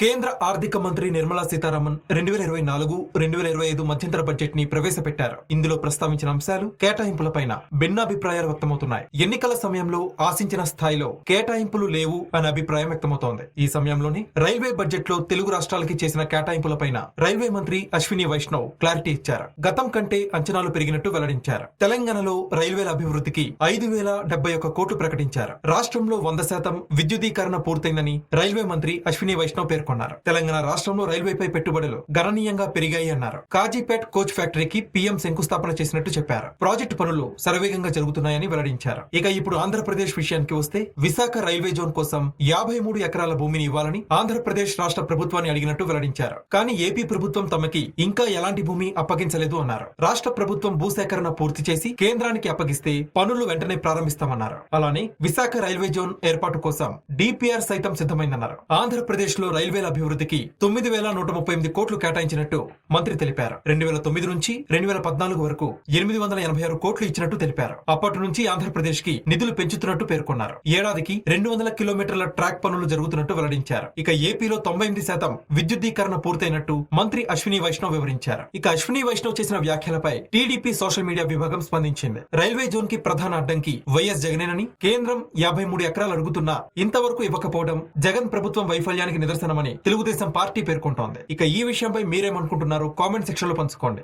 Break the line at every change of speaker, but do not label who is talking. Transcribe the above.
కేంద్ర ఆర్థిక మంత్రి నిర్మలా సీతారామన్ రెండు వేల ఇరవై నాలుగు రెండు వేల ఇరవై ఐదు మధ్యంతర బడ్జెట్ని ప్రవేశపెట్టారు. ఇందులో ప్రస్తావించిన అంశాలు కేటాయింపులపైన భిన్నాభిప్రాయాలు వ్యక్తమవుతున్నాయి. ఎన్నికల సమయంలో ఆశించిన స్థాయిలో కేటాయింపులు లేవు అనే అభిప్రాయం వ్యక్తమవుతోంది. ఈ సమయంలోనే రైల్వే బడ్జెట్లో తెలుగు రాష్ట్రాలకి చేసిన కేటాయింపులపైన రైల్వే మంత్రి అశ్విని వైష్ణవ్ క్లారిటీ ఇచ్చారు. గతం కంటే అంచనాలు పెరిగినట్టు వెల్లడించారు. తెలంగాణలో రైల్వేల అభివృద్ధికి ఐదు వేల డెబ్బై ఒక్క కోట్లు ప్రకటించారు. రాష్ట్రంలో వంద శాతం విద్యుదీకరణ పూర్తయిందని రైల్వే మంత్రి అశ్విని వైష్ణవ్ పేర్కొన్నారు. తెలంగాణ రాష్ట్రంలో రైల్వేపై పెట్టుబడులు గణనీయంగా పెరిగాయి అన్నారు. కాజీపేట్ కోచ్ ఫ్యాక్టరీకి పీఎం శంకుస్థాపన చేసినట్టు చెప్పారు. ప్రాజెక్టు పనులు శరవేగంగా జరుగుతున్నాయని వెల్లడించారు. ఇక ఇప్పుడు ఆంధ్రప్రదేశ్ విషయానికి వస్తే విశాఖ రైల్వే జోన్ కోసం యాభై మూడు ఎకరాల భూమిని ఇవ్వాలని ఆంధ్రప్రదేశ్ రాష్ట్ర ప్రభుత్వాన్ని అడిగినట్టు వెల్లడించారు. కానీ ఏపీ ప్రభుత్వం తమకి ఇంకా ఎలాంటి భూమి అప్పగించలేదు అన్నారు. రాష్ట్ర ప్రభుత్వం భూసేకరణ పూర్తి చేసి కేంద్రానికి అప్పగిస్తే పనులు వెంటనే ప్రారంభిస్తామన్నారు. అలానే విశాఖ రైల్వే జోన్ ఏర్పాటు కోసం డిపిఆర్ సైతం సిద్ధమైందన్నారు. ఆంధ్రప్రదేశ్లో రైల్వేల అభివృద్ధికి తొమ్మిది వేల నూట ముప్పై ఎనిమిది కోట్లు కేటాయించినట్టు మంత్రి తెలిపారు. రెండు వేల తొమ్మిది నుంచి రెండు వేల పద్నాలుగు వరకు ఎనిమిది వందల ఎనభై ఆరు కోట్లు ఇచ్చినట్టు తెలిపారు. అప్పటి నుంచి ఆంధ్రప్రదేశ్కి నిధులు పెంచుతున్నట్టు పేర్కొన్నారు. ఏడాదికి రెండు వందల కిలోమీటర్ల ట్రాక్ పనులు జరుగుతున్నట్టు వెల్లడించారు. ఇక ఏపీలో తొంభై ఎనిమిది శాతం విద్యుద్దీకరణ పూర్తయినట్టు మంత్రి అశ్విని వైష్ణవ్ వివరించారు. ఇక అశ్విని వైష్ణవ్ చేసిన వ్యాఖ్యలపై టీడీపీ సోషల్ మీడియా విభాగం స్పందించింది. రైల్వే జోన్కి ప్రధాన అడ్డంకి వైఎస్ జగనేనని కేంద్రం యాభై మూడు ఎకరాలు అడుగుతున్నా ఇంతవరకు ఇవ్వకపోవడం జగన్ ప్రభుత్వం వైఫల్యానికి నిదర్శనమని తెలుగుదేశం పార్టీ పేర్కొంటోంది. ఇక ఈ విషయంపై మీరేమనుకుంటున్నారు? కామెంట్ సెక్షన్లో పంచుకోండి.